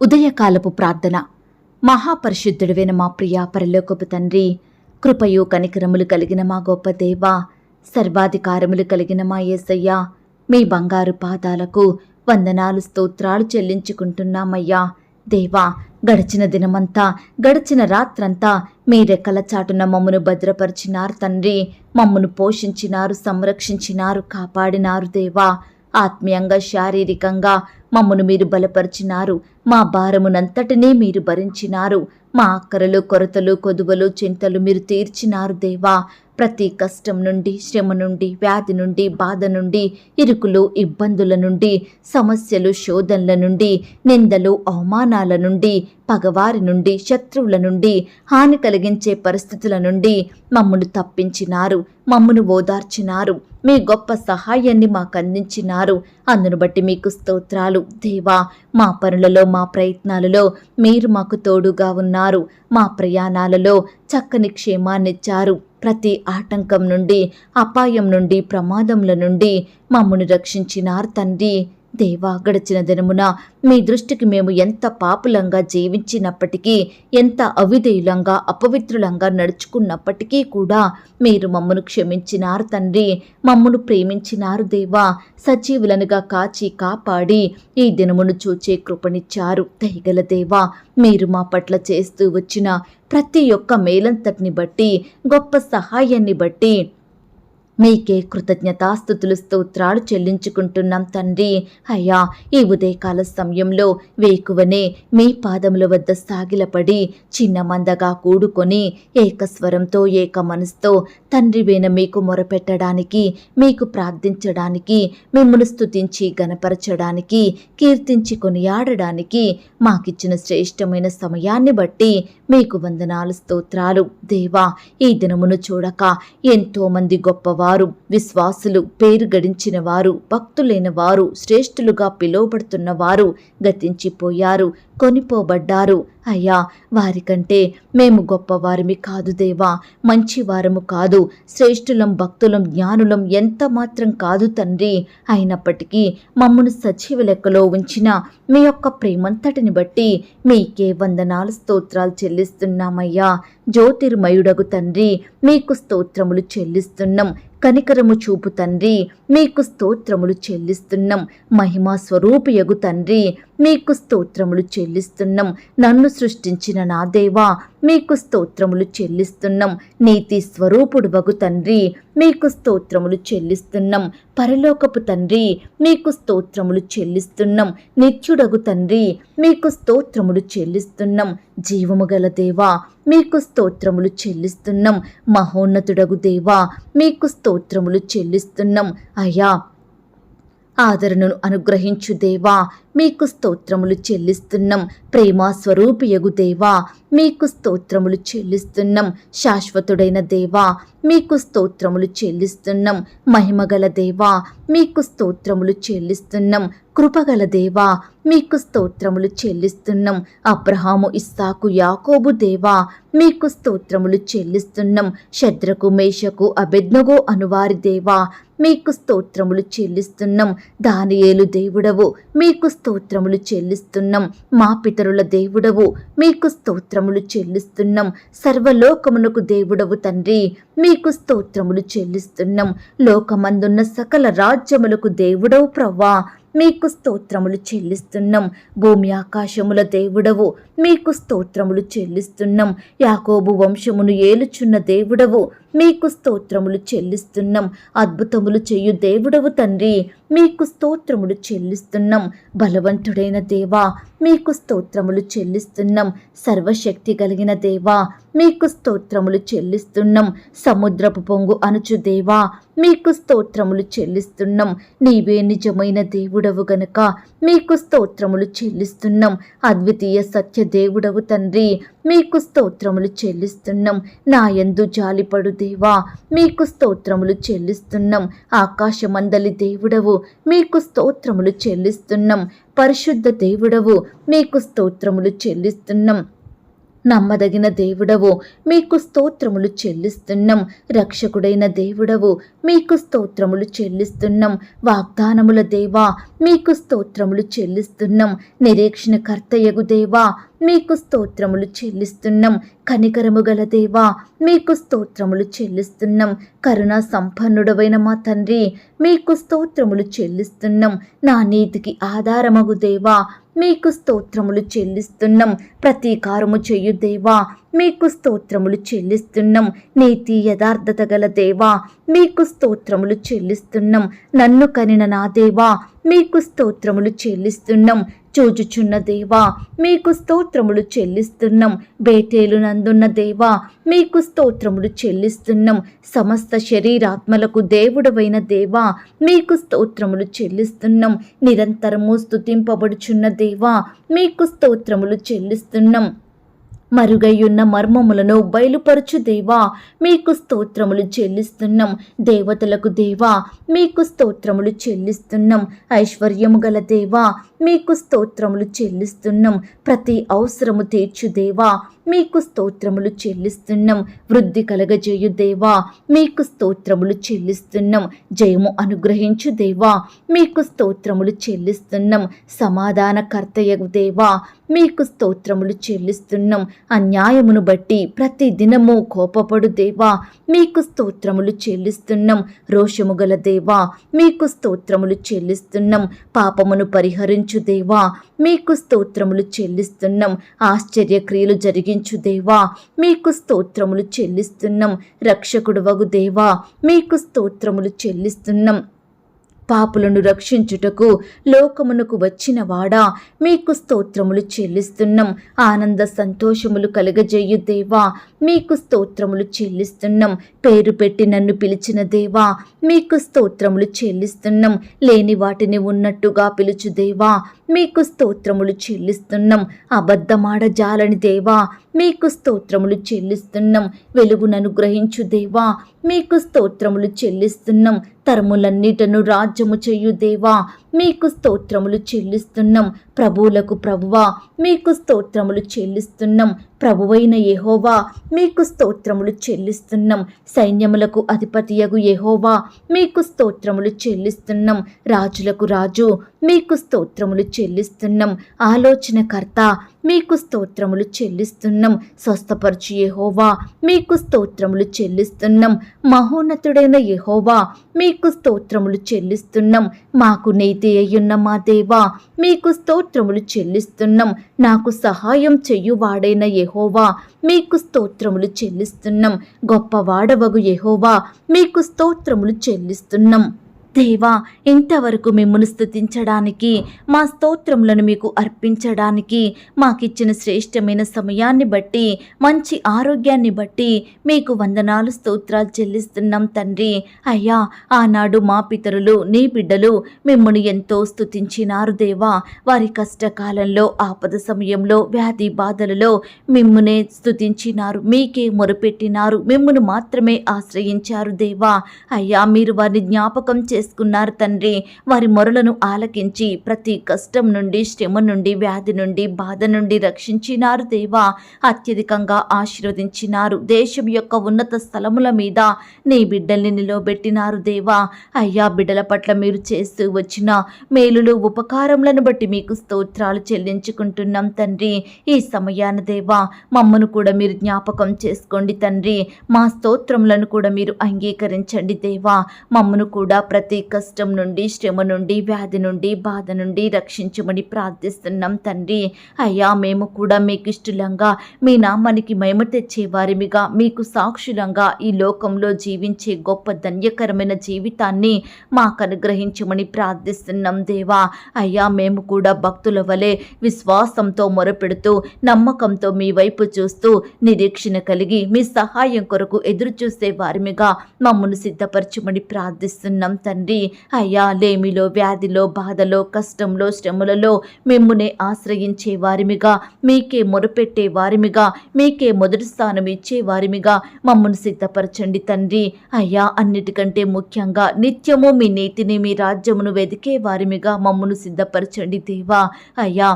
ఉదయకాలపు ప్రార్థన. మహాపరిశుద్ధుడివైన మా ప్రియా పరలోకపు తండ్రి కృపయు కనికరములు కలిగిన మా గొప్ప దేవ సర్వాధికారములు కలిగిన మా ఏసయ్య మీ బంగారు పాదాలకు వందనాలు స్తోత్రాలు చెల్లించుకుంటున్నామయ్యా. దేవా గడిచిన దినమంతా గడిచిన రాత్రంతా మీ రెక్కల చాటున మమ్మను భద్రపరిచినారు తండ్రి మమ్మను పోషించినారు సంరక్షించినారు కాపాడినారు దేవా. ఆత్మీయంగా శారీరకంగా మమ్మను మీరు బలపరిచినారు. మా భారమునంతటినీ మీరు భరించినారు. మా అక్కరలు కొరతలు కొదువలు చింతలు మీరు తీర్చినారు దేవా. ప్రతి కష్టం నుండి శ్రమ నుండి వ్యాధి నుండి బాధ నుండి ఇరుకులు ఇబ్బందుల నుండి సమస్యలు శోధనల నుండి నిందలు అవమానాల నుండి పగవారి నుండి శత్రువుల నుండి హాని కలిగించే పరిస్థితుల నుండి మమ్మను తప్పించినారు మమ్మను ఓదార్చినారు మీ గొప్ప సహాయాన్ని మాకు అందించినారు. అందును బట్టి మీకు స్తోత్రాలు. దేవా మా పనులలో మా ప్రయత్నాలలో మీరు మాకు తోడుగా ఉన్నారు. మా ప్రయాణాలలో చక్కని క్షేమాన్నిచ్చారు. ప్రతి ఆటంకం నుండి అపాయం నుండి ప్రమాదముల నుండి మమ్మను రక్షించినారు తండ్రి. దేవా గడిచిన దినమున మీ దృష్టికి మేము ఎంత పాపులంగా జీవించినప్పటికీ ఎంత అవిధేయులంగా అపవిత్రులంగా నడుచుకున్నప్పటికీ కూడా మీరు మమ్మను క్షమించినారు తండ్రి. మమ్మను ప్రేమించినారు దేవా. సజీవులనుగా కాచి కాపాడి ఈ దినమును చూచే కృపనిచ్చారు. దయగల దేవా మీరు మా పట్ల చేస్తూ వచ్చిన ప్రతి ఒక్క మేలంతటిని బట్టి గొప్ప సహాయాన్ని బట్టి మీకే కృతజ్ఞతాస్థుతులు స్తోత్రాలు చెల్లించుకుంటున్నాం తండ్రి. అయ్యా ఈ ఉదయకాల సమయంలో వేకువనే మీ పాదముల వద్ద సాగిలపడి చిన్న మందగా కూడుకొని ఏకస్వరంతో ఏక మనసుతో తండ్రి వేణ మీకు మొరపెట్టడానికి మీకు ప్రార్థించడానికి మిమ్మల్ని స్థుతించి గనపరచడానికి కీర్తించి కొనియాడడానికి మాకిచ్చిన శ్రేష్టమైన సమయాన్ని బట్టి మీకు వందనాలు స్తోత్రాలు. దేవా ఈ దినమును చూడక ఎంతోమంది గొప్పవారు వారు విశ్వాసులు పేరు గడించిన వారు భక్తులైన వారు శ్రేష్ఠులుగా పిలువబడుతున్న వారు గతించిపోయారు. కొనిపోబడ్డారు. అయ్యా వారికంటే మేము గొప్పవారిమి కాదు దేవా. మంచివారము కాదు. శ్రేష్ఠులం భక్తులం జ్ఞానులం ఎంత మాత్రం కాదు తండ్రి. అయినప్పటికీ మమ్మను సజీవ లెక్కలో ఉంచిన మీ యొక్క ప్రేమంతటిని బట్టి మీకే వందనాలు స్తోత్రాలు చెల్లిస్తున్నామయ్యా. జ్యోతిర్మయుడగు తండ్రి మీకు స్తోత్రములు చెల్లిస్తున్నాం. కనికరము చూపు తండ్రి మీకు స్తోత్రములు చెల్లిస్తున్నాం. మహిమా స్వరూపియగు తండ్రి మీకు స్తోత్రములు చెల్లిస్తున్నాం. నన్ను సృష్టించిన నా దేవా మీకు స్తోత్రములు చెల్లిస్తున్నాం. నీతి స్వరూపుడు వగు తండ్రి మీకు స్తోత్రములు చెల్లిస్తున్నాం. పరలోకపు తండ్రి మీకు స్తోత్రములు చెల్లిస్తున్నాం. నిత్యుడగు తండ్రి మీకు స్తోత్రములు చెల్లిస్తున్నాం. జీవము గల దేవా మీకు స్తోత్రములు చెల్లిస్తున్నాం. మహోన్నతుడగు దేవా మీకు స్తోత్రములు చెల్లిస్తున్నాం. అయ్యా ఆదరణను అనుగ్రహించు దేవా. మీకు స్తోత్రములు చెల్లిస్తున్నాం. ప్రేమాస్వరూపియగు దేవా. మీకు స్తోత్రములు చెల్లిస్తున్నాం. శాశ్వతుడైన దేవా మీకు స్తోత్రములు చెల్లిస్తున్నాం. మహిమగల దేవా మీకు స్తోత్రములు చెల్లిస్తున్నాం. కృపగల దేవా మీకు స్తోత్రములు చెల్లిస్తున్నాం. అబ్రహాము ఇస్సాకు యాకోబు దేవా మీకు స్తోత్రములు చెల్లిస్తున్నాం. శద్రకు మేషకు అభిజ్ఞగో అనువారి దేవా మీకు స్తోత్రములు చెల్లిస్తున్నాం. దానియేలు దేవుడవు మీకు స్తోత్రములు చెల్లిస్తున్నాం. మా పితరుల దేవుడవు మీకు స్తోత్రములు చెల్లిస్తున్నాం. సర్వలోకమునకు దేవుడవు తండ్రి మీకు స్తోత్రములు చెల్లిస్తున్నాం. లోకమందున్న సకల రాజ్యములకు దేవుడవు ప్రవ్వా. మీకు స్తోత్రములు చెల్లిస్తున్నాం. భూమి ఆకాశముల దేవుడవు మీకు స్తోత్రములు చెల్లిస్తున్నాం. యాకోబు వంశమును ఏలుచున్న దేవుడవు మీకు స్తోత్రములు చెల్లిస్తున్నాం. అద్భుతములు చెయ్యు దేవుడవు తండ్రి మీకు స్తోత్రములు చెల్లిస్తున్నాం. బలవంతుడైన దేవా మీకు స్తోత్రములు చెల్లిస్తున్నాం. సర్వశక్తి కలిగిన దేవా మీకు స్తోత్రములు చెల్లిస్తున్నాం. సముద్రపు పొంగు అనుచు దేవా మీకు స్తోత్రములు చెల్లిస్తున్నాం. నీవే నిజమైన దేవుడవు గనుక మీకు స్తోత్రములు చెల్లిస్తున్నాం. అద్వితీయ సత్య దేవుడవు తండ్రి మీకు స్తోత్రములు చెల్లిస్తున్నాం. నా యందు జాలిపడు దేవా మీకు స్తోత్రములు చెల్లిస్తున్నాం. ఆకాశమందలి దేవుడవు మీకు స్తోత్రములు చెల్లిస్తున్నాం. పరిశుద్ధ దేవుడవు మీకు స్తోత్రములు చెల్లిస్తున్నాం. నమ్మదగిన దేవుడవు మీకు స్తోత్రములు చెల్లిస్తున్నాం. రక్షకుడైన దేవుడవు మీకు స్తోత్రములు చెల్లిస్తున్నాం. వాగ్దానముల దేవా మీకు స్తోత్రములు చెల్లిస్తున్నాం. నిరీక్షణ కర్తయగు దేవా మీకు స్తోత్రములు చెల్లిస్తున్నాం. కనికరము గల దేవా మీకు స్తోత్రములు చెల్లిస్తున్నాం. కరుణా సంపన్నుడవైన మా తండ్రి మీకు స్తోత్రములు చెల్లిస్తున్నాం. నా నీతికి ఆధారమగు దేవా మీకు స్తోత్రములు చెల్లిస్తున్నాం. ప్రతీకారము చేయు దేవా మీకు స్తోత్రములు చెల్లిస్తున్నాం. నీతి యథార్థత గల దేవా మీకు స్తోత్రములు చెల్లిస్తున్నాం. నన్ను కనిన నా దేవా మీకు స్తోత్రములు చెల్లిస్తున్నాం. చూచుచున్న దేవా మీకు స్తోత్రములు చెల్లిస్తున్నాం. బేటేలు నందున్న దేవా మీకు స్తోత్రములు చెల్లిస్తున్నాం. సమస్త శరీరాత్మలకు దేవుడవైన దేవా మీకు స్తోత్రములు చెల్లిస్తున్నాం. నిరంతరము స్తుతింపబడుచున్న దేవా మీకు స్తోత్రములు చెల్లిస్తున్నాం. మరుగయ్యున్న మర్మములను బయలుపరచు దేవా మీకు స్తోత్రములు చెల్లిస్తున్నాం. దేవతలకు దేవా మీకు స్తోత్రములు చెల్లిస్తున్నాం. ఐశ్వర్యము గల దేవా మీకు స్తోత్రములు చెల్లిస్తున్నాం. ప్రతి అవసరము తీర్చు దేవా మీకు స్తోత్రములు చెల్లిస్తున్నాం. వృద్ధి కలగజేయు దేవా. మీకు స్తోత్రములు చెల్లిస్తున్నాం. జయము అనుగ్రహించు దేవా. మీకు స్తోత్రములు చెల్లిస్తున్నాం. సమాధానకర్తయగు దేవా. మీకు స్తోత్రములు చెల్లిస్తున్నాం. అన్యాయమును బట్టి ప్రతి దినము కోపపడు దేవా. మీకు స్తోత్రములు చెల్లిస్తున్నాం. రోషము గల దేవా. మీకు స్తోత్రములు చెల్లిస్తున్నాం. పాపమును పరిహరించు దేవా. మీకు స్తోత్రములు చెల్లిస్తున్నాం. ఆశ్చర్యక్రియలు జరిగించు దేవా. మీకు స్తోత్రములు చెల్లిస్తున్నాం. రక్షకుడు వగు దేవా. మీకు స్తోత్రములు చెల్లిస్తున్నాం. పాపులను రక్షించుటకు లోకమునకు వచ్చిన వాడా మీకు స్తోత్రములు చెల్లిస్తున్నాం. ఆనంద సంతోషములు కలగజేయు దేవా. మీకు స్తోత్రములు చెల్లిస్తున్నాం. పేరు పెట్టి నన్ను పిలిచిన దేవా. మీకు స్తోత్రములు చెల్లిస్తున్నాం. లేని వాటిని ఉన్నట్టుగా పిలుచు దేవా. మీకు స్తోత్రములు చెల్లిస్తున్నాం. అబద్ధమాడ జాలని దేవా. మీకు స్తోత్రములు చెల్లిస్తున్నాం. వెలుగునను గ్రహించు దేవా. మీకు స్తోత్రములు చెల్లిస్తున్నాం. కర్ములన్నిటను రాజ్యము చేయు దేవా. మీకు స్తోత్రములు చెల్లిస్తున్నాం. ప్రభువులకు ప్రభువా మీకు స్తోత్రములు చెల్లిస్తున్నాం. ప్రభువైన యెహోవా మీకు స్తోత్రములు చెల్లిస్తున్నాం. సైన్యములకు అధిపతియగు యెహోవా మీకు స్తోత్రములు చెల్లిస్తున్నాం. రాజులకు రాజు మీకు స్తోత్రములు చెల్లిస్తున్నాం. ఆలోచనకర్త మీకు స్తోత్రములు చెల్లిస్తున్నాం. స్వస్థపరచు యెహోవా మీకు స్తోత్రములు చెల్లిస్తున్నాం. మహోన్నతుడైన యెహోవా మీకు స్తోత్రములు చెల్లిస్తున్నాం. మాకు నీతి అయ్యున్న మా దేవా మీకు స్తోత్రములు చెల్లిస్తున్నాం. నాకు సహాయం చెయ్యువాడైన యహోవా మీకు స్తోత్రములు చెల్లిస్తున్నాం. గొప్పవాడవగు యహోవా మీకు స్తోత్రములు చెల్లిస్తున్నాం. దేవా ఇంతవరకు మిమ్మల్ని స్తుతించడానికి మా స్తోత్రములను మీకు అర్పించడానికి మాకిచ్చిన శ్రేష్టమైన సమయాన్ని బట్టి మంచి ఆరోగ్యాన్ని బట్టి మీకు వందనాలు స్తోత్రాలు చెల్లిస్తున్నాం తండ్రి. అయ్యా ఆనాడు మా పితరులు నీ బిడ్డలు మిమ్మల్ని ఎంతో స్తుతించినారు దేవా. వారి కష్టకాలంలో ఆపద సమయంలో వ్యాధి బాధలలో మిమ్మునే స్తుతించినారు మీకే మొరపెట్టినారు మిమ్మను మాత్రమే ఆశ్రయించారు దేవా. అయ్యా మీరు వారిని జ్ఞాపకం చే చేసుకున్నారు తండ్రి. వారి మొరలను ఆలకించి ప్రతి కష్టం నుండి శ్రమ నుండి వ్యాధి నుండి బాధ నుండి రక్షించినారు దేవా. అత్యధికంగా ఆశీర్వదించినారు. దేశం యొక్క ఉన్నత స్థలముల మీద నీ బిడ్డల్ని నిలవబెట్టినారు దేవా. అయ్యా బిడ్డల పట్ల మీరు చేస్తూ వచ్చిన మేలులు ఉపకారములను బట్టి మీకు స్తోత్రాలు చెల్లించుకుంటున్నాం తండ్రి. ఈ సమయాన దేవా మమ్మను కూడా మీరు జ్ఞాపకం చేసుకోండి తండ్రి. మా స్తోత్రములను కూడా మీరు అంగీకరించండి దేవా. మమ్మను కూడా ప్రతి కష్టం నుండి శ్రమ నుండి వ్యాధి నుండి బాధ నుండి రక్షించమని ప్రార్థిస్తున్నాం తండ్రి. అయ్యా మేము కూడా మీకు ఇష్టలంగా మీ నామానికి మేము తెచ్చేవారిమిగా మీకు సాక్షులంగా ఈ లోకంలో జీవించే గొప్ప ధన్యకరమైన జీవితాన్ని మాకు అనుగ్రహించమని ప్రార్థిస్తున్నాం దేవా. అయ్యా మేము కూడా భక్తుల వలె విశ్వాసంతో మొరపెడుతూ నమ్మకంతో మీ వైపు చూస్తూ నిరీక్షణ కలిగి మీ సహాయం కొరకు ఎదురు చూసే వారిమిగా మమ్మను సిద్ధపరచమని ప్రార్థిస్తున్నాం తండ్రి. తండ్రి అయ్యా లేమిలో వ్యాధిలో బాధలో కష్టంలో శ్రమలలో మిమ్మునే ఆశ్రయించే వారిమిగా మీకే మొరపెట్టే వారిమిగా మీకే మొదటి స్థానం ఇచ్చే వారిమిగా మమ్మను సిద్ధపరచండి తండ్రి. అయ్యా అన్నిటికంటే ముఖ్యంగా నిత్యము మీ నీతిని మీ రాజ్యమును వెతికే వారిమిగా మమ్మను సిద్ధపరచండి దేవా. అయ్యా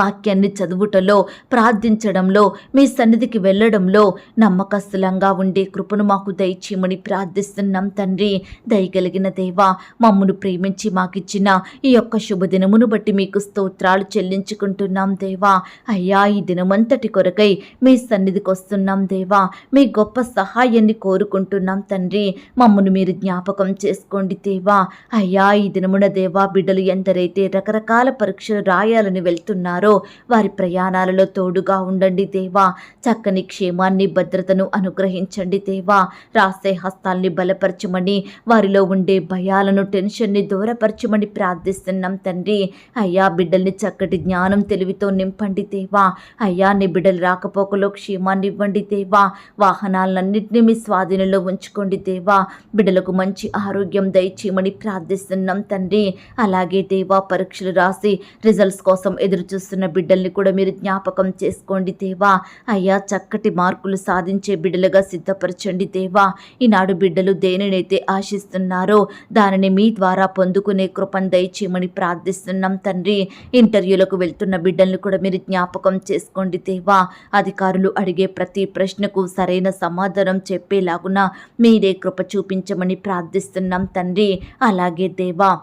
వాక్యాన్ని చదువుటలో ప్రార్థించడంలో మీ సన్నిధికి వెళ్ళడంలో నమ్మకస్తులంగా ఉండే కృపను మాకు దయచేయమని ప్రార్థిస్తున్నాం తండ్రి. దయగలిగిన దేవా మమ్మను ప్రేమించి మాకిచ్చిన ఈ యొక్క శుభదినమును బట్టి మీకు స్తోత్రాలు చెల్లించుకుంటున్నాం దేవా. అయ్యా ఈ దినమంతటి కొరకై మీ సన్నిధికి వస్తున్నాం దేవా. మీ గొప్ప సహాయాన్ని కోరుకుంటున్నాం తండ్రి. మమ్మను మీరు జ్ఞాపకం చేసుకోండి దేవా. అయ్యా ఈ దినమున దేవా బిడ్డలు ఎందరైతే రకరకాల పరీక్షలు రాయాలని వెళ్తున్నారో వారి ప్రయాణాలలో తోడుగా ఉండండి దేవా. చక్కని క్షేమాన్ని భద్రతను అనుగ్రహించండి దేవా. రాసే హస్తాల్ని బలపరచమని వారిలో ఉండే భయాలను టెన్షన్ని దూరపరచమని ప్రార్థిస్తున్నాం తండ్రి. అయ్యా బిడ్డల్ని చక్కటి జ్ఞానం తెలివితో నింపండి దేవా. అయ్యా నీ బిడ్డలు రాకపోకలో క్షేమాన్ని ఇవ్వండి దేవా. వాహనాలన్నింటినీ మీ స్వాధీనంలో ఉంచుకోండి దేవా. బిడ్డలకు మంచి ఆరోగ్యం దయచేయమని ప్రార్థిస్తున్నాం తండ్రి. అలాగే దేవా పరీక్షలు రాసి రిజల్ట్స్ కోసం ఎదురు చూస్తున్న బిడ్డల్ని కూడా మీరు జ్ఞాపకం చేసుకోండి దేవా. అయ్యా చక్కటి మార్కులు సాధించే బిడ్డలుగా సిద్ధపరచండి దేవా. ఈనాడు బిడ్డలు దేనినైతే ఆశిస్తున్నారో దానిని మీ ద్వారా పొందుకునే కృపను దయచేయమని ప్రార్థిస్తున్నాం తండ్రి. ఇంటర్వ్యూలకు వెళ్తున్న బిడ్డల్ని కూడా మీరు జ్ఞాపకం చేసుకోండి దేవా. అధికారులు అడిగే ప్రతి ప్రశ్నకు సరైన సమాధానం చెప్పేలాగున మీరే కృప చూపించమని ప్రార్థిస్తున్నాం తండ్రి. అలాగే దేవా.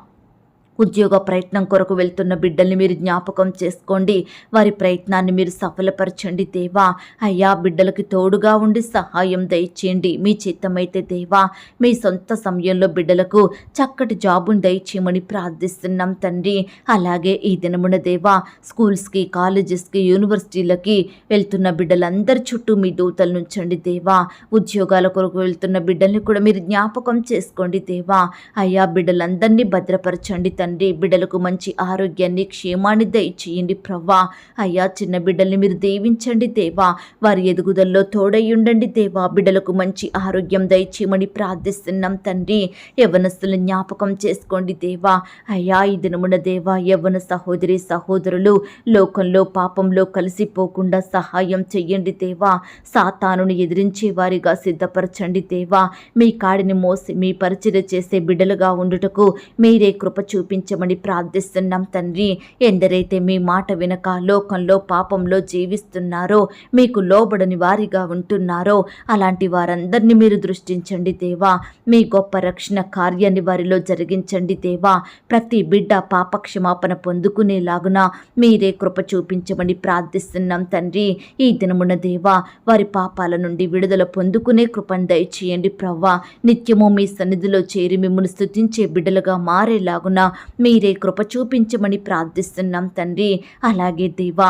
ఉద్యోగ ప్రయత్నం కొరకు వెళ్తున్న బిడ్డల్ని మీరు జ్ఞాపకం చేసుకోండి. వారి ప్రయత్నాన్ని మీరు సఫలపరచండి దేవా. అయ్యా బిడ్డలకి తోడుగా ఉండి సహాయం దయచేయండి. మీ చిత్తమైతే దేవా మీ సొంత సమయంలో బిడ్డలకు చక్కటి జాబును దయచేయమని ప్రార్థిస్తున్నాం తండ్రి. అలాగే ఈ దినమున దేవా స్కూల్స్కి కాలేజెస్కి యూనివర్సిటీలకి వెళ్తున్న బిడ్డలందరి చుట్టూ మీ దూతలు నుంచండి దేవా. ఉద్యోగాల కొరకు వెళ్తున్న బిడ్డల్ని కూడా మీరు జ్ఞాపకం చేసుకోండి దేవా. అయ్యా బిడ్డలందరినీ భద్రపరచండి తండ్రి బిడ్డలకు మంచి ఆరోగ్యాన్ని క్షేమాన్ని దయచేయండి ప్రవ్వా. అయ్యా చిన్న బిడ్డల్ని మీరు దీవించండి దేవా. వారి ఎదుగుదల్లో తోడయ్యుండండి దేవా. బిడ్డలకు మంచి ఆరోగ్యం దయచేయమని ప్రార్థిస్తున్నాం తండ్రి. యవనస్తులను జ్ఞాపకం చేసుకోండి దేవా. అయ్యా ఈ దినమున దేవా యవన సహోదరి సహోదరులు లోకంలో పాపంలో కలిసిపోకుండా సహాయం చెయ్యండి దేవా. సాతానుని ఎదిరించే వారిగా సిద్ధపరచండి దేవా. మీ కాడిని మోసి మీ పరిచయ చేసే బిడ్డలుగా ఉండుటకు మీరే కృప చూపి చూపించమని ప్రార్థిస్తున్నాం తండ్రి. ఎందరైతే మీ మాట వినక లోకంలో పాపంలో జీవిస్తున్నారో మీకు లోబడని వారిగా ఉంటున్నారో అలాంటి వారందరినీ మీరు దృష్టించండి దేవా. మీ గొప్ప రక్షణ కార్యాన్ని వారిలో జరిగించండి దేవా. ప్రతి బిడ్డ పాపక్షమాపణ పొందుకునేలాగున మీరే కృప చూపించమని ప్రార్థిస్తున్నాం తండ్రి. ఈ దినమున దేవా వారి పాపాల నుండి విడుదల పొందుకునే కృపను దయచేయండి ప్రవ్వా. నిత్యము మీ సన్నిధిలో చేరి మిమ్మల్ని స్థుతించే బిడ్డలుగా మారేలాగున మీరే కృప చూపించమని ప్రార్థిస్తున్నాం తండ్రి. అలాగే దేవా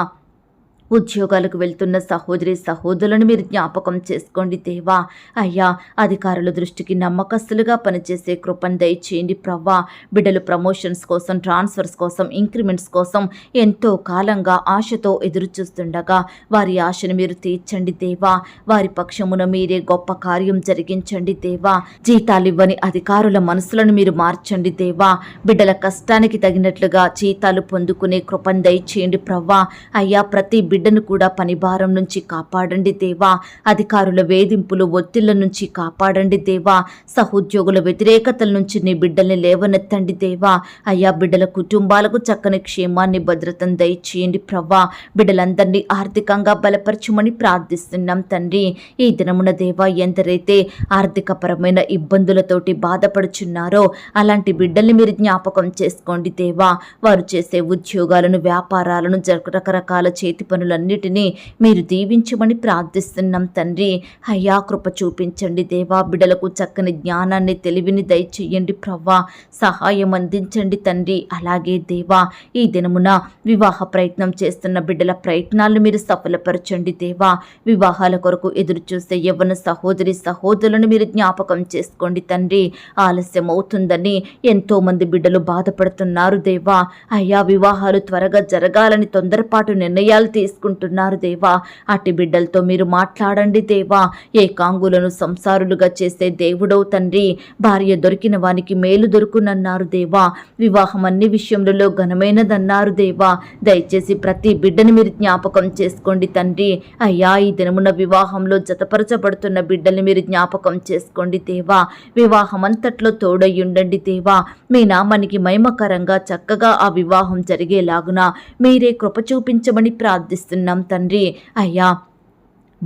ఉద్యోగాలకు వెళ్తున్న సహోదరి సహోదరులను మీరు జ్ఞాపకం చేసుకోండి దేవా. అయ్యా అధికారుల దృష్టికి నమ్మకస్తులుగా పనిచేసే కృపను దయచేయండి ప్రవ్వా. బిడ్డలు ప్రమోషన్స్ కోసం ట్రాన్స్ఫర్స్ కోసం ఇంక్రిమెంట్స్ కోసం ఎంతో కాలంగా ఆశతో ఎదురు చూస్తుండగా వారి ఆశను మీరు తీర్చండి దేవా. వారి పక్షమున మీరే గొప్ప కార్యం జరిగించండి దేవా. జీతాలు ఇవ్వని అధికారుల మనసులను మీరు మార్చండి దేవా. బిడ్డల కష్టానికి తగినట్లుగా జీతాలు పొందుకునే కృపను దయచేయండి ప్రవ్వా. అయ్యా ప్రతి బిడ్డ బిడ్డను కూడా పనిభారం నుంచి కాపాడండి దేవా. అధికారుల వేధింపులు ఒత్తిళ్ళ నుంచి కాపాడండి దేవా. సహోద్యోగుల వ్యతిరేకతల నుంచి నీ బిడ్డల్ని లేవనెత్తండి దేవా. అయ్యా బిడ్డల కుటుంబాలకు చక్కని క్షేమాన్ని భద్రతను దయచేయండి ప్రవ్వా. బిడ్డలందరినీ ఆర్థికంగా బలపరచమని ప్రార్థిస్తున్నాం తండ్రి. ఈ దినమున దేవా ఎందరైతే ఆర్థికపరమైన ఇబ్బందులతోటి బాధపడుచున్నారో అలాంటి బిడ్డల్ని మీరు జ్ఞాపకం చేసుకోండి దేవా. వారు చేసే ఉద్యోగాలను వ్యాపారాలను రకరకాల చేతి పనులన్నిటినీ మీరు దీవించమని ప్రార్థిస్తున్నాం తండ్రి. అయ్యా కృప చూపించండి దేవా. బిడ్డలకు చక్కని జ్ఞానాన్ని తెలివిని దయచేయండి ప్రవ్వా. సహాయం అందించండి తండ్రి. అలాగే దేవా ఈ దినమున వివాహ ప్రయత్నం చేస్తున్న బిడ్డల ప్రయత్నాలు మీరు సఫలపరచండి దేవా. వివాహాల కొరకు ఎదురు చూసే యవ్వన సహోదరి సహోదరులను మీరు జ్ఞాపకం చేసుకోండి తండ్రి. ఆలస్యం అవుతుందని ఎంతో మంది బిడ్డలు బాధపడుతున్నారు దేవా. అయ్యా వివాహాలు త్వరగా జరగాలని తొందరపాటు నిర్ణయాలు తీసుకు చేసుకుంటున్నారు దేవా. అట్టి బిడ్డలతో మీరు మాట్లాడండి దేవా. ఏకాంగులను సంసారులుగా చేసే దేవుడవు తండ్రి. భార్య దొరికిన వానికి మేలు దొరుకునన్నారు దేవా. వివాహం అన్ని విషయములలో ఘనమైనదన్నారు దేవా. దయచేసి ప్రతి బిడ్డని మీరు జ్ఞాపకం చేసుకోండి తండ్రి. అయ్యా ఈ దినమున వివాహంలో జతపరచబడుతున్న బిడ్డల్ని మీరు జ్ఞాపకం చేసుకోండి దేవా. వివాహం అంతట్లో తోడయ్యుండండి దేవా. మీ నామానికి మహిమకరంగా చక్కగా ఆ వివాహం జరిగేలాగున మీరే కృప చూపించమని ప్రార్థిస్తున్నాం తండ్రి. అయ్యా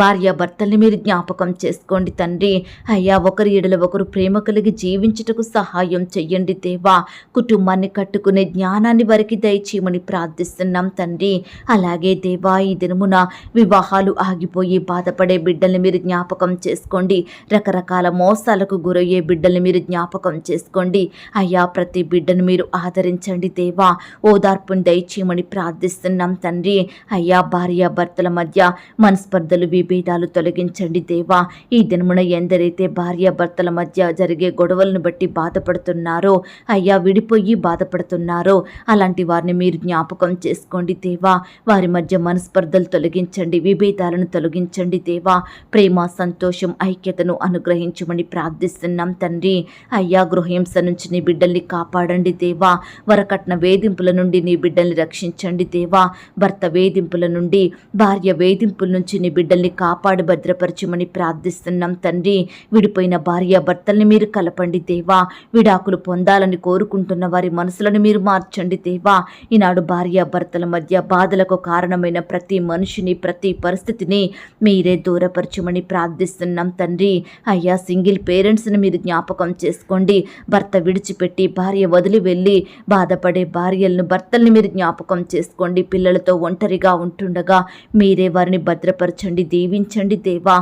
భార్యాభర్తల్ని మీరు జ్ఞాపకం చేసుకోండి తండ్రి. అయ్యా ఒకరి ఎడల ఒకరు ప్రేమ కలిగి జీవించుటకు సహాయం చెయ్యండి దేవా. కుటుంబాన్ని కట్టుకునే జ్ఞానాన్ని వారికి దయచేయమని ప్రార్థిస్తున్నాం తండ్రి. అలాగే దేవా ఈ దినమున వివాహాలు ఆగిపోయి బాధపడే బిడ్డల్ని మీరు జ్ఞాపకం చేసుకోండి. రకరకాల మోసాలకు గురయ్యే బిడ్డల్ని మీరు జ్ఞాపకం చేసుకోండి. అయ్యా ప్రతి బిడ్డను మీరు ఆదరించండి దేవా. ఓదార్పుని దయచేయమని ప్రార్థిస్తున్నాం తండ్రి. అయ్యా భార్యాభర్తల మధ్య మనస్పర్ధలు విభేదాలు తొలగించండి దేవా. ఈ దినమున ఎందరైతే భార్య భర్తల మధ్య జరిగే గొడవలను బట్టి బాధపడుతున్నారో అయ్యా విడిపోయి బాధపడుతున్నారో అలాంటి వారిని మీరు జ్ఞాపకం చేసుకోండి దేవా. వారి మధ్య మనస్పర్ధలు తొలగించండి విభేదాలను తొలగించండి దేవా. ప్రేమ సంతోషం ఐక్యతను అనుగ్రహించమని ప్రార్థిస్తున్నాం తండ్రి. అయ్యా గృహహింస నుంచి నీ బిడ్డల్ని కాపాడండి దేవా. వరకట్న వేధింపుల నుండి నీ బిడ్డల్ని రక్షించండి దేవా. భర్త వేధింపుల నుండి భార్య వేధింపుల నుంచి నీ బిడ్డల్ని కాపాడు భద్రపరచమని ప్రార్థిస్తున్నాం తండ్రి. విడిపోయిన భార్య భర్తల్ని మీరు కలపండి దేవా. విడాకులు పొందాలని కోరుకుంటున్న వారి మనసులను మీరు మార్చండి దేవా. ఈనాడు భార్య భర్తల మధ్య బాధలకు కారణమైన ప్రతి మనిషిని ప్రతి పరిస్థితిని మీరే దూరపరచమని ప్రార్థిస్తున్నాం తండ్రి. అయ్యా సింగిల్ పేరెంట్స్ని మీరు జ్ఞాపకం చేసుకోండి. భర్త విడిచిపెట్టి భార్య వదిలి వెళ్ళి బాధపడే భార్యలను భర్తల్ని మీరు జ్ఞాపకం చేసుకోండి. పిల్లలతో ఒంటరిగా ఉంటుండగా మీరే వారిని భద్రపరచండి దీవించండి దేవా.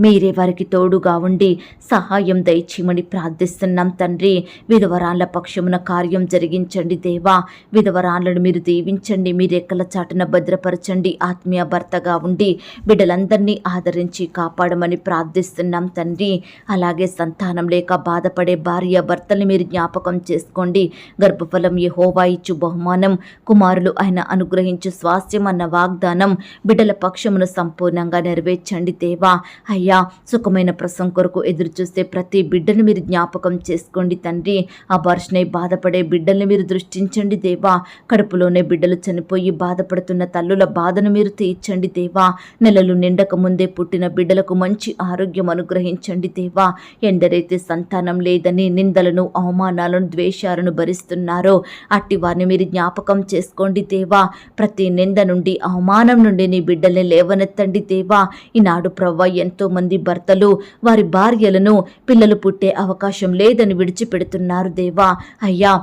మీరే వారికి తోడుగా ఉండి సహాయం దయచేయమని ప్రార్థిస్తున్నాం తండ్రి. విధవరాళ్ళ పక్షమున కార్యం జరిగించండి దేవా. విధవరాళ్ళను మీరు దీవించండి మీ రెక్కల చాటున భద్రపరచండి ఆత్మీయ భర్తగా ఉండి బిడ్డలందరినీ ఆదరించి కాపాడమని ప్రార్థిస్తున్నాం తండ్రి. అలాగే సంతానం లేక బాధపడే భార్య భర్తల్ని మీరు జ్ఞాపకం చేసుకోండి. గర్భఫలం యహోవా ఇచ్చు బహుమానం. కుమారులు ఆయన అనుగ్రహించు స్వాస్థ్యం అన్న వాగ్దానం బిడ్డల పక్షమును సంపూర్ణంగా నెరవేర్చండి దేవా. అయ్యా సుఖమైన ప్రసవం కొరకు ఎదురు చూస్తే ప్రతి బిడ్డను మీరు జ్ఞాపకం చేసుకోండి తండ్రి. ఆ బర్షనై బాధపడే బిడ్డల్ని మీరు దృష్టించండి దేవా. కడుపులోనే బిడ్డలు చనిపోయి బాధపడుతున్న తల్లుల బాధను మీరు తీర్చండి దేవా. నెలలు నిండక ముందే పుట్టిన బిడ్డలకు మంచి ఆరోగ్యం అనుగ్రహించండి దేవా. ఎందరైతే సంతానం లేదని నిందలను అవమానాలను ద్వేషాలను భరిస్తున్నారో అట్టి వారిని మీరు జ్ఞాపకం చేసుకోండి దేవా. ప్రతి నింద నుండి అవమానం నుండి నీ బిడ్డల్ని లేవనెత్తండి దేవా. ఈనాడు ప్రవ్వ ఎంతో మంది భర్తలు వారి భార్యలను పిల్లలు పుట్టే అవకాశం లేదని విడిచిపెడుతున్నారు దేవా. అయ్యా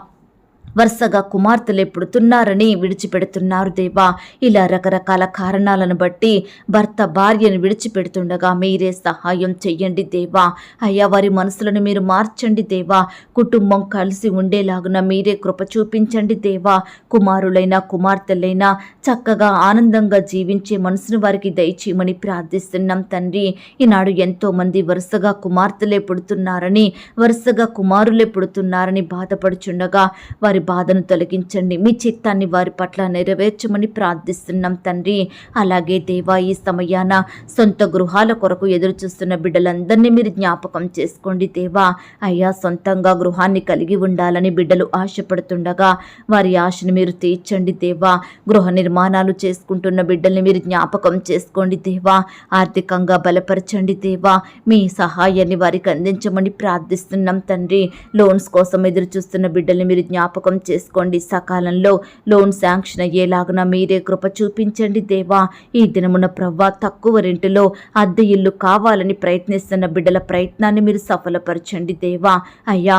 వరుసగా కుమార్తెలే పుడుతున్నారని విడిచిపెడుతున్నారు దేవా. ఇలా రకరకాల కారణాలను బట్టి భర్త భార్యను విడిచిపెడుతుండగా మీరే సహాయం చెయ్యండి దేవా. అయ్యా వారి మనసులను మీరు మార్చండి దేవా. కుటుంబం కలిసి ఉండేలాగున మీరే కృప చూపించండి దేవా. కుమారులైనా కుమార్తెలైనా చక్కగా ఆనందంగా జీవించే మనసును వారికి దయచేయమని ప్రార్థిస్తున్నాం తండ్రి. ఈనాడు ఎంతో మంది వరుసగా కుమార్తెలే పుడుతున్నారని వరుసగా కుమారులే పుడుతున్నారని బాధపడుచుండగా వారి బాధను తొలగించండి. మీ చిత్తాన్ని వారి పట్ల నెరవేర్చమని ప్రార్థిస్తున్నాం తండ్రి. అలాగే దేవా ఈ సమయాన సొంత గృహాల కొరకు ఎదురు చూస్తున్న బిడ్డలందరినీ మీరు జ్ఞాపకం చేసుకోండి దేవా. అయ్యా సొంతంగా గృహాన్ని కలిగి ఉండాలని బిడ్డలు ఆశపడుతుండగా వారి ఆశను మీరు తీర్చండి దేవా. గృహ నిర్మాణాలు చేసుకుంటున్న బిడ్డల్ని మీరు జ్ఞాపకం చేసుకోండి దేవా. ఆర్థికంగా బలపరచండి దేవా. మీ సహాయాన్ని వారికి అందించమని ప్రార్థిస్తున్నాం తండ్రి. లోన్స్ కోసం ఎదురు చూస్తున్న బిడ్డల్ని మీరు జ్ఞాపకం చేసుకోండి. సకాలంలో లోన్ శాంక్షన్ అయ్యేలాగున మీరే కృప చూపించండి దేవా. ఈ దినమున ప్రవ్వా తక్కువ రెంటులో అద్దె ఇల్లు కావాలని ప్రయత్నిస్తున్న బిడ్డల ప్రయత్నాన్ని మీరు సఫలపరచండి దేవా. అయ్యా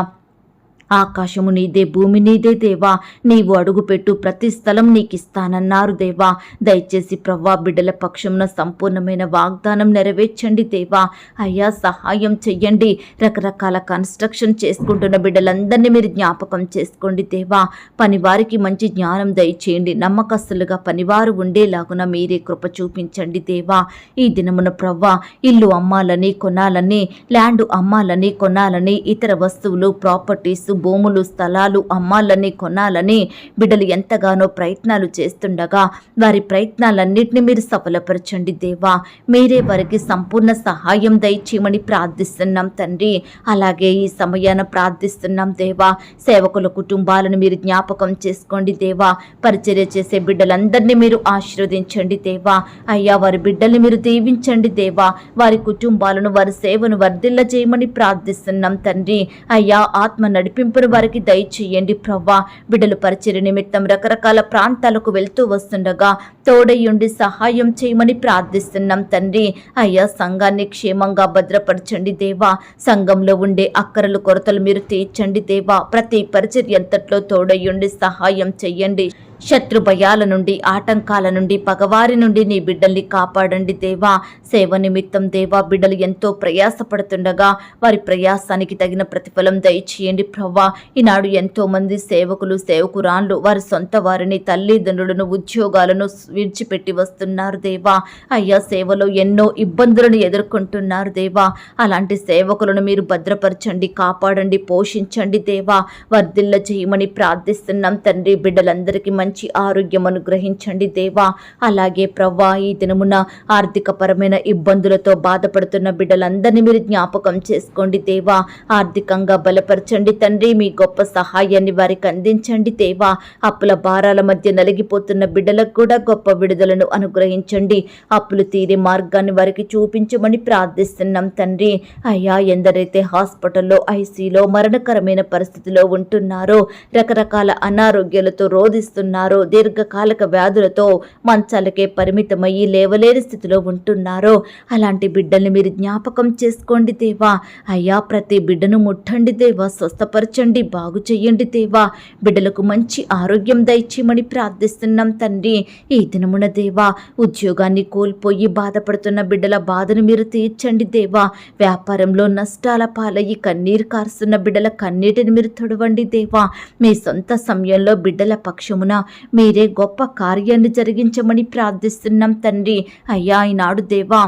ఆకాశము నీదే భూమి నీదే దేవా. నీవు అడుగుపెట్టు ప్రతి స్థలం నీకిస్తానన్నారు దేవా. దయచేసి ప్రవ్వా బిడ్డల పక్షమున సంపూర్ణమైన వాగ్దానం నెరవేర్చండి దేవా. అయ్యా సహాయం చెయ్యండి. రకరకాల కన్స్ట్రక్షన్ చేసుకుంటున్న బిడ్డలందరినీ మీరు జ్ఞాపకం చేసుకోండి దేవా. పనివారికి మంచి జ్ఞానం దయచేయండి. నమ్మకస్తులుగా పనివారు ఉండేలాగున మీరే కృప చూపించండి దేవా. ఈ దినమున ప్రవ్వా ఇల్లు అమ్మాలని కొనాలని ల్యాండ్ అమ్మాలని కొనాలని ఇతర వస్తువులు ప్రాపర్టీస్ భూములు స్థలాలు అమ్మాలని కొనాలని బిడ్డలు ఎంతగానో ప్రయత్నాలు చేస్తుండగా వారి ప్రయత్నాలన్నింటినీ మీరు సఫలపరచండి దేవా. మీరే వారికి సంపూర్ణ సహాయం దయచేయమని ప్రార్థిస్తున్నాం తండ్రి. అలాగే ఈ సమయాన ప్రార్థిస్తున్నాం దేవా. సేవకుల కుటుంబాలను మీరు జ్ఞాపకం చేసుకోండి దేవా. పరిచర్య చేసే బిడ్డలందరినీ మీరు ఆశీర్వదించండి దేవా. అయ్యా వారి బిడ్డల్ని మీరు దీవించండి దేవా. వారి కుటుంబాలను వారి సేవను వర్ధిల్ల చేయమని ప్రార్థిస్తున్నాం తండ్రి. అయ్యా ఆత్మ నడిపి నడిపింపును వారికి దయచేయండి ప్రవ్వా. బిడ్డలు పరిచర్య నిమిత్తం రకరకాల ప్రాంతాలకు వెళ్తూ వస్తుండగా తోడయ్యుండి సహాయం చేయమని ప్రార్థిస్తున్నాం తండ్రి. అయ్యా సంఘాన్ని క్షేమంగా భద్రపరచండి దేవా. సంఘంలో ఉండే అక్కరలు కొరతలు మీరు తీర్చండి దేవా. ప్రతి పరిచర్య ఎంతట్లో తోడయ్యుండి సహాయం చెయ్యండి శత్రు భయాల నుండి ఆటంకాల నుండి పగవారి నుండి నీ బిడ్డల్ని కాపాడండి దేవా. సేవ నిమిత్తం దేవా బిడ్డలు ఎంతో ప్రయాసపడుతుండగా వారి ప్రయాసానికి తగిన ప్రతిఫలం దయచేయండి ప్రవ్వా. ఈనాడు ఎంతో మంది సేవకులు సేవకురాన్లు వారి సొంత వారిని తల్లిదండ్రులను ఉద్యోగాలను విడిచిపెట్టి వస్తున్నారు దేవా. అయ్యా సేవలో ఎన్నో ఇబ్బందులను ఎదుర్కొంటున్నారు దేవా. అలాంటి సేవకులను మీరు భద్రపరచండి కాపాడండి పోషించండి దేవా. వర్ధిల్ల చేయమని ప్రార్థిస్తున్నాం తండ్రి బిడ్డలందరికీ మంచి ఆరోగ్యం అనుగ్రహించండి దేవా. అలాగే ప్రవ్వా ఈ దినమున ఆర్థికపరమైన ఇబ్బందులతో బాధపడుతున్న బిడ్డలందరినీ మీరు జ్ఞాపకం చేసుకోండి దేవా. ఆర్థికంగా బలపరచండి తండ్రి మీ గొప్ప సహాయాన్ని వారికి అందించండి దేవా. అప్పుల భారాల మధ్య నలిగిపోతున్న బిడ్డలకు కూడా గొప్ప విడుదలను అనుగ్రహించండి. అప్పులు తీరే మార్గాన్ని వారికి చూపించమని ప్రార్థిస్తున్నాం తండ్రి. అయ్యా ఎందరైతే హాస్పిటల్లో ఐసీలో మరణకరమైన పరిస్థితిలో ఉంటున్నారో రకరకాల అనారోగ్యాలతో రోధిస్తున్నారు దీర్ఘకాలిక వ్యాధులతో మంచాలకే పరిమితమయ్యి లేవలేని స్థితిలో ఉంటున్నారో. అలాంటి బిడ్డల్ని మీరు జ్ఞాపకం చేసుకోండి దేవా. అయ్యా ప్రతి బిడ్డను ముట్టండి దేవా. స్వస్థపరచండి బాగు చెయ్యండి దేవా. బిడ్డలకు మంచి ఆరోగ్యం దయచేయమని ప్రార్థిస్తున్నాం తండ్రి. ఈ దినమున దేవా ఉద్యోగాన్ని కోల్పోయి బాధపడుతున్న బిడ్డల బాధను మీరు తీర్చండి దేవా. వ్యాపారంలో నష్టాల పాలయ్యి కన్నీరు కారుస్తున్న బిడ్డల కన్నీటిని మీరు తొడవండి దేవా. మీ సొంత సమయంలో బిడ్డల పక్షమున మీరే గొప్ప కార్యాన్ని జరిగించమని ప్రార్థిస్తున్నాం తండ్రి. అయ్యా ఈనాడు దేవా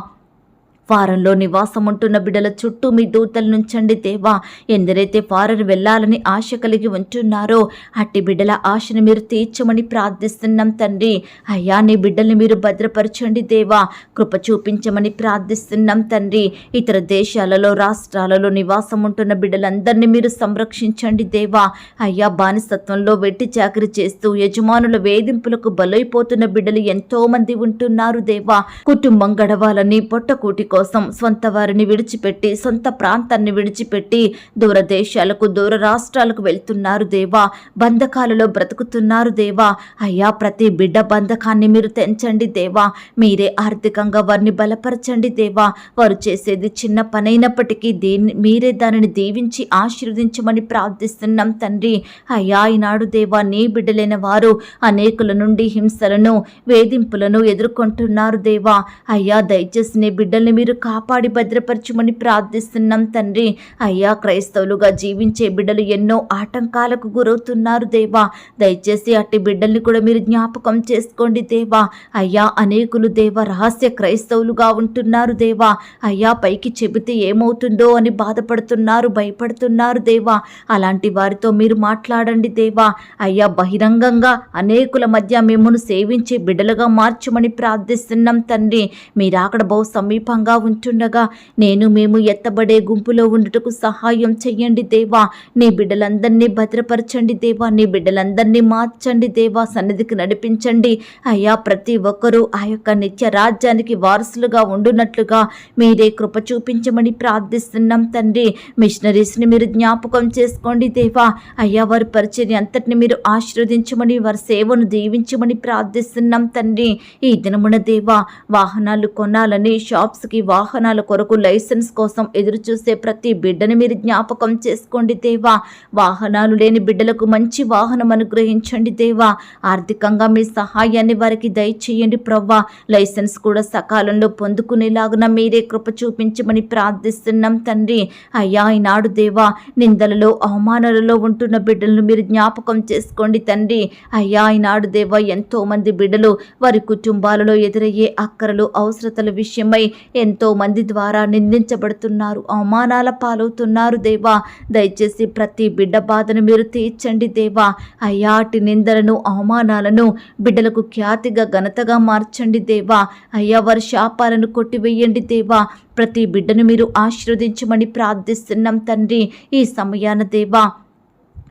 ఫారంలో నివాసం ఉంటున్న బిడ్డల చుట్టూ మీ దూతలు నుంచండి దేవా ఎందరైతే ఫారన్ వెళ్ళాలని ఆశ కలిగి ఉంటున్నారో అట్టి బిడ్డల ఆశను మీరు తీర్చమని ప్రార్థిస్తున్నాం తండ్రి. అయ్యా నీ బిడ్డల్ని మీరు భద్రపరచండి దేవా కృప చూపించమని ప్రార్థిస్తున్నాం తండ్రి. ఇతర దేశాలలో రాష్ట్రాలలో నివాసం ఉంటున్న బిడ్డలందరినీ మీరు సంరక్షించండి దేవా. అయ్యా బానిసత్వంలో వెట్టి చాకరి చేస్తూ యజమానుల వేధింపులకు బలైపోతున్న బిడ్డలు ఎంతో మంది ఉంటున్నారు దేవా. కుటుంబం గడవాలని పొట్టకూటి కోసం సొంత వారిని విడిచిపెట్టి సొంత ప్రాంతాన్ని విడిచిపెట్టి దూర దేశాలకు దూర రాష్ట్రాలకు వెళ్తున్నారు దేవా. బంధకాలలో బ్రతుకుతున్నారు దేవా. అయ్యా ప్రతి బిడ్డ బంధకాన్ని మీరు తెంచండి దేవా. మీరే ఆర్థికంగా వారిని బలపరచండి దేవా. వారు చేసేది చిన్న పనైనప్పటికీ దీన్ని మీరే దానిని దీవించి ఆశీర్వదించమని ప్రార్థిస్తున్నాం తండ్రి. అయ్యా ఈనాడు దేవా నీ బిడ్డలైన వారు అనేకుల నుండి హింసలను వేధింపులను ఎదుర్కొంటున్నారు దేవా. అయ్యా దయచేసి నీ బిడ్డల్ని మీరు మీరు కాపాడి భద్రపరచమని ప్రార్థిస్తున్నాం తండ్రి. అయ్యా క్రైస్తవులుగా జీవించే బిడ్డలు ఎన్నో ఆటంకాలకు గురవుతున్నారు దేవా. దయచేసి అట్టి బిడ్డల్ని కూడా మీరు జ్ఞాపకం చేసుకోండి దేవా. అయ్యా అనేకులు దేవ రహస్య క్రైస్తవులుగా ఉంటున్నారు దేవా. అయ్యా పైకి చెబితే ఏమవుతుందో అని బాధపడుతున్నారు భయపడుతున్నారు దేవా. అలాంటి వారితో మీరు మాట్లాడండి దేవా. అయ్యా బహిరంగంగా అనేకుల మధ్య మిమ్మల్ని సేవించే బిడ్డలుగా మార్చమని ప్రార్థిస్తున్నాం తండ్రి. మీరు అక్కడ బహు సమీపంగా ఉంటుండగా నేను మేము ఎత్తబడే గుంపులో ఉండుటకు సహాయం చెయ్యండి దేవా. నీ బిడ్డలందరినీ భద్రపరచండి దేవా. నీ బిడ్డలందరినీ మార్చండి దేవా. సన్నిధికి నడిపించండి. అయ్యా ప్రతి ఒక్కరూ ఆ యొక్క నిత్య రాజ్యానికి వారసులుగా ఉండునట్లుగా మీరే కృప చూపించమని ప్రార్థిస్తున్నాం తండ్రి. మిషనరీస్ని మీరు జ్ఞాపకం చేసుకోండి దేవా. అయ్యా వారి పరిచయం అంతటిని మీరు ఆశీర్వదించమని వారి సేవను దీవించమని ప్రార్థిస్తున్నాం తండ్రి. ఈ దినమున దేవా వాహనాలు కొనాలని షాప్స్కి వాహనాల కొరకు లైసెన్స్ కోసం ఎదురుచూసే ప్రతి బిడ్డని మీరు జ్ఞాపకం చేసుకోండి దేవా. వాహనాలు లేని బిడ్డలకు మంచి వాహనం అనుగ్రహించండి దేవా. ఆర్థికంగా మీ సహాయాన్ని వారికి దయచేయండి ప్రవ్వా. లైసెన్స్ కూడా సకాలంలో పొందుకునేలాగున మీరే కృప చూపించమని ప్రార్థిస్తున్నాం తండ్రి. అయ్యా ఈనాడు దేవా నిందలలో అవమానాలలో ఉంటున్న బిడ్డలను మీరు జ్ఞాపకం చేసుకోండి తండ్రి. అయ్యా ఈనాడు దేవా ఎంతో మంది బిడ్డలు వారి కుటుంబాలలో ఎదురయ్యే అక్కరలు అవసరతల విషయమై ఎంతో ఎంతో మంది ద్వారా నిందించబడుతున్నారు. అవమానాల పాలవుతున్నారు దేవా. దయచేసి ప్రతి బిడ్డ బాధను మీరు తీర్చండి దేవా. అయ్యాటి నిందలను అవమానాలను బిడ్డలకు ఖ్యాతిగా ఘనతగా మార్చండి దేవా. అయ్యా వారి శాపాలను కొట్టివేయండి దేవా. ప్రతి బిడ్డను మీరు ఆశీర్వదించమని ప్రార్థిస్తున్నాం తండ్రి. ఈ సమయాన దేవా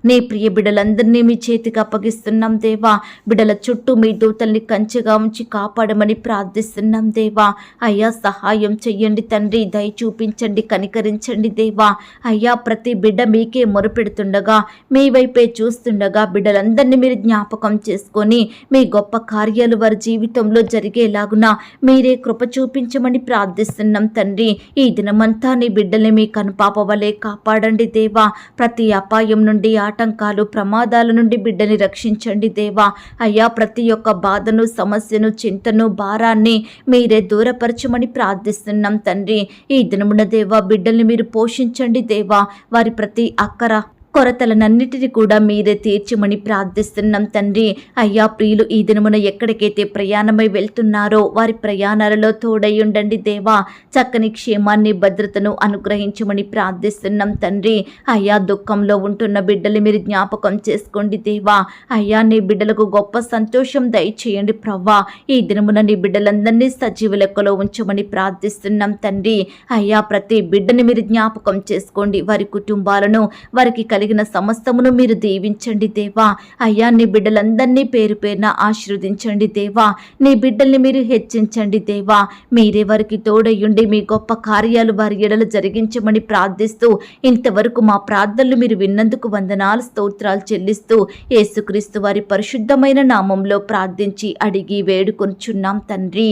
నీ ప్రియ బిడ్డలందరినీ మీ చేతికి అప్పగిస్తున్నాం దేవా. బిడ్డల చుట్టూ మీ దూతల్ని కంచెగా ఉంచి కాపాడమని ప్రార్థిస్తున్నాం దేవా. అయ్యా సహాయం చెయ్యండి తండ్రి దయ చూపించండి కనికరించండి దేవా. అయ్యా ప్రతి బిడ్డ మీకే మొరుపెడుతుండగా మీ వైపే చూస్తుండగా బిడ్డలందరినీ మీరు జ్ఞాపకం చేసుకొని మీ గొప్ప కార్యాలు వారి జీవితంలో జరిగేలాగున మీరే కృప చూపించమని ప్రార్థిస్తున్నాం తండ్రి. ఈ దినమంతా నీ బిడ్డల్ని మీ కనుపాప వలె కాపాడండి దేవా. ప్రతి అపాయం నుండి ఆటంకాలు ప్రమాదాల నుండి బిడ్డని రక్షించండి దేవా. అయ్యా ప్రతి ఒక్క బాధను సమస్యను చింతను భారాన్ని మీరే దూరపరచమని ప్రార్థిస్తున్నాం తండ్రి. ఈ దినమున దేవా బిడ్డల్ని మీరు పోషించండి దేవా. వారి ప్రతి అక్కర కొరతలనన్నిటిని కూడా మీరే తీర్చమని ప్రార్థిస్తున్నాం తండ్రి. అయ్యా ప్రియులు ఈ దినమున ఎక్కడికైతే ప్రయాణమై వెళ్తున్నారో వారి ప్రయాణాలలో తోడై ఉండండి దేవా. చక్కని క్షేమాన్ని భద్రతను అనుగ్రహించమని ప్రార్థిస్తున్నాం తండ్రి. అయ్యా దుఃఖంలో ఉంటున్న బిడ్డలు మీరు జ్ఞాపకం చేసుకోండి దేవా. అయ్యా నీ బిడ్డలకు గొప్ప సంతోషం దయచేయండి ప్రవ్వా. ఈ దినమున నీ బిడ్డలందరినీ సజీవ లెక్కలో ఉంచమని ప్రార్థిస్తున్నాం తండ్రి. అయ్యా ప్రతి బిడ్డని మీరు జ్ఞాపకం చేసుకోండి. వారి కుటుంబాలను వారికి కలిగిన సమస్తమును మీరు దీవించండి దేవా. అయ్యా నీ బిడ్డలందరినీ పేరు పేరున ఆశీర్వదించండి దేవా. నీ బిడ్డల్ని మీరు హెచ్చించండి దేవా. మీరే వారికి తోడయ్యుండి మీ గొప్ప కార్యాలు వారి ఎడలు జరిగించమని ప్రార్థిస్తూ ఇంతవరకు మా ప్రార్థనలు మీరు విన్నందుకు వందనాలు స్తోత్రాలు చెల్లిస్తూ యేసుక్రీస్తు వారి పరిశుద్ధమైన నామంలో ప్రార్థించి అడిగి వేడుకొనుచున్నాం తండ్రి.